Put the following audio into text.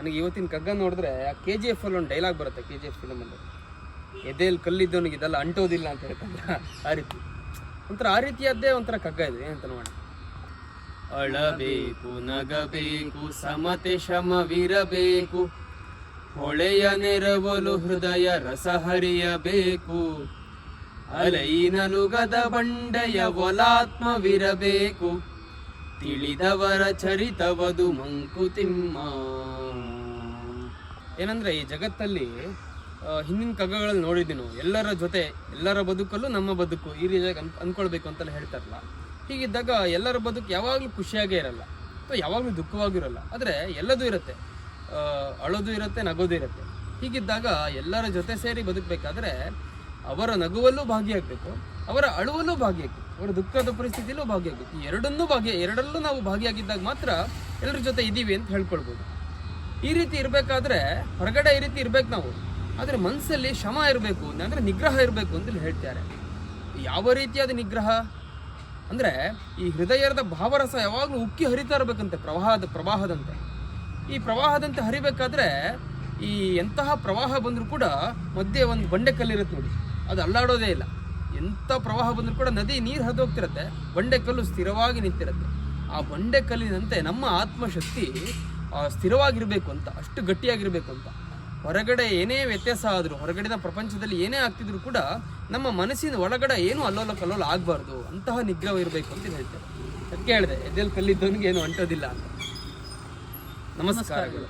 ನನಗೆ ಇವತ್ತಿನ ಕಗ್ಗ ನೋಡಿದ್ರೆ ಆ ಕೆ ಜಿ ಎಫ್ ಅಲ್ಲಿ ಒಂದು ಡೈಲಾಗ್ ಬರುತ್ತೆ ಕೆ ಜಿ ಎಫ್ ಫಿಲಮಲ್ಲಿ ಎದೆಯಲ್ಲಿ ಕಲ್ಲಿದ್ದವನಿಗೆ ಇದೆಲ್ಲ ಅಂಟೋದಿಲ್ಲ ಅಂತ ಹೇಳ್ತಾರಲ್ಲ ಆ ರೀತಿ. ಒಂಥರ ಆ ರೀತಿಯದ್ದೇ ಒಂಥರ ಕಗ್ಗ ಇದೆ, ಏನಂತ ನೋಡೋಣ. ಅಳಬೇಕು, ನಗಬೇಕು, ಸಮತೆ, ಶಮವಿರಬೇಕು. ಹೊಳೆಯ ನೆರವಲು ಹೃದಯ ರಸ ಹರಿಯಬೇಕು. ಅಲೈನಲುಗದ ಬಂಡೆಯ ಒಲಾತ್ಮವಿರಬೇಕು. ತಿಳಿದವರ ಚರಿತವದು ಮಂಕುತಿಮ್ಮ. ಏನಂದ್ರೆ ಈ ಜಗತ್ತಲ್ಲಿ ಹಿಂದಿನ ಕಗ್ಗಗಳಲ್ಲಿ ನೋಡಿದ್ವಿ ನಾವು. ಎಲ್ಲರ ಜೊತೆ, ಎಲ್ಲರ ಬದುಕಲ್ಲೂ ನಮ್ಮ ಬದುಕು ಈ ರೀತಿಯಾಗಿ ಅನ್ ಅನ್ಕೊಳ್ಬೇಕು ಅಂತೆಲ್ಲ ಹೇಳ್ತಾರಲ್ಲ. ಹೀಗಿದ್ದಾಗ ಎಲ್ಲರ ಬದುಕು ಯಾವಾಗಲೂ ಖುಷಿಯಾಗೇ ಇರಲ್ಲ. ಅಥವಾ ಯಾವಾಗಲೂ ದುಃಖವಾಗಿರಲ್ಲ ಆದರೆ ಎಲ್ಲದೂ ಇರುತ್ತೆ. ಅಳೋದು ಇರುತ್ತೆ, ನಗೋದು ಇರುತ್ತೆ. ಹೀಗಿದ್ದಾಗ ಎಲ್ಲರ ಜೊತೆ ಸೇರಿ ಬದುಕಬೇಕಾದ್ರೆ ಅವರ ನಗುವಲ್ಲೂ ಭಾಗಿಯಾಗಬೇಕು. ಅವರ ಅಳುವಲ್ಲೂ ಭಾಗಿಯಾಗಬೇಕು ಅವರ ದುಃಖದ ಪರಿಸ್ಥಿತಿಯಲ್ಲೂ ಭಾಗಿಯಾಗಬೇಕು ಈ ಎರಡನ್ನೂ ಭಾಗಿ ಎರಡಲ್ಲೂ ನಾವು ಭಾಗಿಯಾಗಿದ್ದಾಗ ಮಾತ್ರ ಎಲ್ಲರ ಜೊತೆ ಇದ್ದೀವಿ ಅಂತ ಹೇಳ್ಕೊಳ್ಬೋದು. ಈ ರೀತಿ ಇರಬೇಕಾದ್ರೆ, ಹೊರಗಡೆ ಈ ರೀತಿ ಇರ್ಬೇಕು ನಾವು. ಆದರೆ ಮನಸ್ಸಲ್ಲಿ ಶ್ರಮ ಇರಬೇಕು, ಅಂದರೆ ನಿಗ್ರಹ ಇರಬೇಕು ಅಂತ ಹೇಳ್ತಾರೆ. ಯಾವ ರೀತಿಯಾದ ನಿಗ್ರಹ? ಅಂದರೆ ಈ ಹೃದಯದ ಭಾವರಸ ಯಾವಾಗಲೂ ಉಕ್ಕಿ ಹರಿತಾ ಇರಬೇಕಂತೆ, ಪ್ರವಾಹದ, ಪ್ರವಾಹದಂತೆ. ಈ ಪ್ರವಾಹದಂತೆ ಹರಿಬೇಕಾದ್ರೆ ಈ ಎಂತಹ ಪ್ರವಾಹ ಬಂದರೂ ಕೂಡ ಮಧ್ಯೆ ಒಂದು ಬಂಡೆ ಕಲ್ಲಿರುತ್ತೆ ನೋಡಿ. ಅದು ಅಲ್ಲಾಡೋದೇ ಇಲ್ಲ. ಎಂಥ ಪ್ರವಾಹ ಬಂದರೂ ಕೂಡ ನದಿ ನೀರು ಹರಿದು ಬಂಡೆ ಕಲ್ಲು ಸ್ಥಿರವಾಗಿ ನಿಂತಿರುತ್ತೆ. ಆ ಬಂಡೆ ಕಲ್ಲಿನಂತೆ ನಮ್ಮ ಆತ್ಮಶಕ್ತಿ ಸ್ಥಿರವಾಗಿರಬೇಕು ಅಂತ, ಅಷ್ಟು ಗಟ್ಟಿಯಾಗಿರಬೇಕು ಅಂತ. ಹೊರಗಡೆ ಏನೇ ವ್ಯತ್ಯಾಸ ಆದರೂ, ಹೊರಗಡೆನ ಪ್ರಪಂಚದಲ್ಲಿ ಏನೇ ಆಗ್ತಿದ್ರು ಕೂಡ ನಮ್ಮ ಮನಸ್ಸಿನ ಒಳಗಡೆ ಏನೂ ಅಲ್ಲೋಲ ಕಲ್ಲೋಲ ಆಗಬಾರ್ದು, ಅಂತಹ ನಿಗ್ರಹ ಇರಬೇಕು ಅಂತ ಹೇಳ್ತೇವೆ ಅದಕ್ಕೆ ಹೇಳಿದೆ ಎದೆಲ್ ಕಲ್ಲಿದ್ದವನಿಗೆ ಏನು ಅಂಟೋದಿಲ್ಲ ಅಂತ. ನಮಸ್ಕಾರಗಳು.